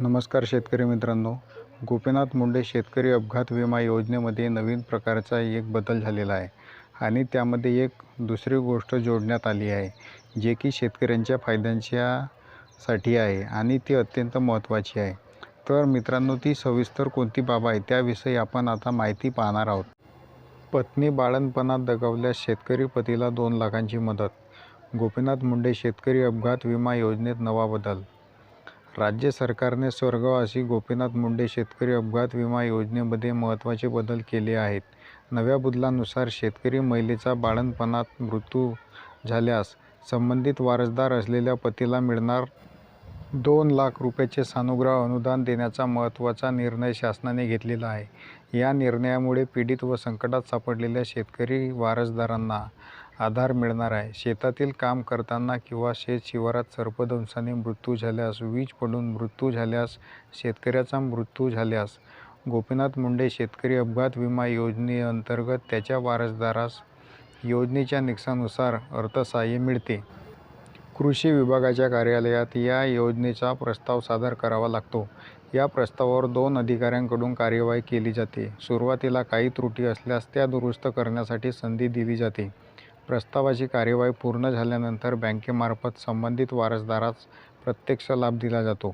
नमस्कार शेतकरी मित्रांनो. गोपीनाथ मुंडे शेतकरी अपघात विमा योजनेमध्ये नवीन प्रकारचा एक बदल झालेला आहे आणि त्यामध्ये एक दुसरी गोष्ट जोडण्यात आली आहे जे की शेतकऱ्यांच्या फायद्यांच्यासाठी आहे आणि ती अत्यंत महत्त्वाची आहे. तर मित्रांनो ती सविस्तर कोणती बाब आहे त्याविषयी आपण आता माहिती पाहणार आहोत. पत्नी बाळंतपणात दगावल्यास शेतकरी पतीला दोन लाखांची मदत. गोपीनाथ मुंडे शेतकरी अपघात विमा योजनेत नवा बदल राज्य सरकारने स्वर्गवासी गोपीनाथ मुंडे शेतकरी अपघात विमा योजनेमध्ये महत्त्वाचे बदल केले आहेत. नव्या बदलानुसार शेतकरी महिलेचा बाळंतपणात मृत्यू झाल्यास संबंधित वारसदार असलेल्या पतीला मिळणार दोन लाख रुपयाचे सानुग्रह अनुदान देण्याचा महत्त्वाचा निर्णय शासनाने घेतलेला आहे. या निर्णयामुळे पीडित व संकटात सापडलेल्या शेतकरी वारसदारांना आधार मिळणार आहे. शेतातील काम करताना किंवा शेत शिवारात सर्पदंशाने मृत्यू झाल्यास वीज पडून मृत्यू झाल्यास शेतकऱ्याचा मृत्यू झाल्यास गोपीनाथ मुंडे शेतकरी अपघात विमा योजनेअंतर्गत त्याच्या वारसदारास योजनेच्या निकषानुसार अर्थसहाय्य मिळते. कृषी विभागाच्या कार्यालयात या योजनेचा प्रस्ताव सादर करावा लागतो. या प्रस्तावावर दोन अधिकाऱ्यांकडून कार्यवाही केली जाते. सुरुवातीला काही त्रुटी असल्यास त्या दुरुस्त करण्यासाठी संधी दिली जाते. प्रस्तावाची कार्यवाही पूर्ण झाल्यानंतर बँकेमार्फत संबंधित वारसदारास प्रत्यक्ष लाभ दिला जातो.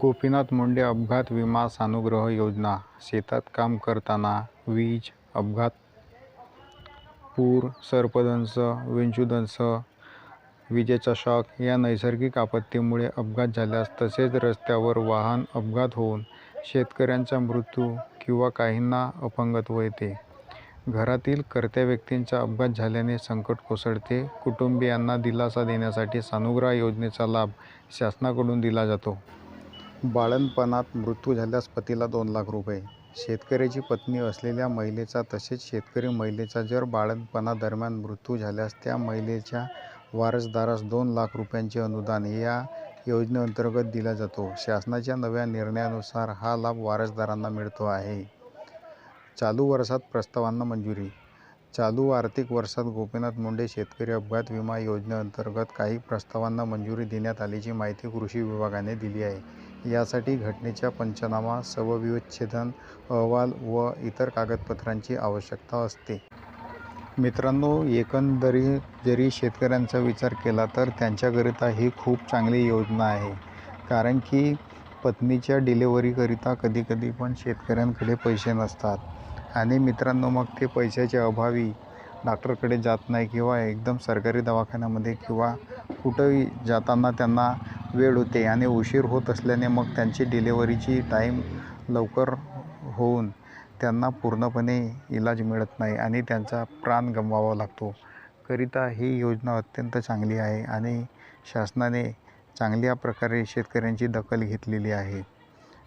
गोपीनाथ मुंडे अपघात विमा सानुग्रह योजना शेतात काम करताना वीज अपघात पूर सर्पदंश विंचूदंश विजेचा शॉक या नैसर्गिक आपत्तीमुळे अपघात झाल्यास तसेच रस्त्यावर वाहन अपघात होऊन शेतकऱ्यांचा मृत्यू किंवा काहींना अपंगत्व येते. घरातील कर्त्या व्यक्तींचा अपघात झाल्याने संकट कोसळते. कुटुंबियांना दिलासा देण्यासाठी सानुग्रह योजनेचा लाभ शासनाकडून दिला जातो. बाळंतपणात मृत्यू झाल्यास पतीला दोन लाख रुपये. शेतकऱ्याची पत्नी असलेल्या महिलेचा तसेच शेतकरी महिलेचा जर बाळंतपणादरम्यान मृत्यू झाल्यास त्या महिलेच्या वारसदारास दोन लाख रुपयांचे अनुदान या योजनेअंतर्गत दिला जातो. शासनाच्या नव्या निर्णयानुसार हा लाभ वारसदारांना मिळतो आहे. चालू वर्षात प्रस्तावांना मंजुरी. चालू आर्थिक वर्षात गोपीनाथ मुंडे शेतकरी अपघात विमा योजनेअंतर्गत काही प्रस्तावांना मंजुरी देण्यात आल्याची माहिती कृषी विभागाने दिली आहे. यासाठी घटनेच्या पंचनामा सवविच्छेदन अहवाल व इतर कागदपत्रांची आवश्यकता असते. मित्रांनो एकंदरीत जरी शेतकऱ्यांचा विचार केला तर त्यांच्याकरिता ही खूप चांगली योजना आहे. कारण की पत्नीच्या डिलेवरीकरिता कधीकधी पण शेतकऱ्यांकडे पैसे नसतात. आणि मित्रांनो मग ते पैशाच्या अभावी डॉक्टरकडे जात नाही किंवा एकदम सरकारी दवाखान्यामध्ये किंवा कुठंही जाताना त्यांना वेळ होते आणि उशीर होत असल्याने मग त्यांची डिलेवरीची टाईम लवकर होऊन त्यांना पूर्णपणे इलाज मिळत नाही आणि त्यांचा प्राण गमवावा लागतो. करिता ही योजना अत्यंत चांगली आहे आणि शासनाने चांगल्या प्रकारे शेतकऱ्यांची दखल घेतलेली आहे.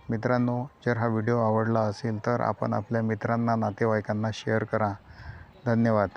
मित्रांनो जर हा व्हिडिओ आवडला असेल तर आपण आपल्या मित्रांना नातेवाईकांना शेअर करा. धन्यवाद.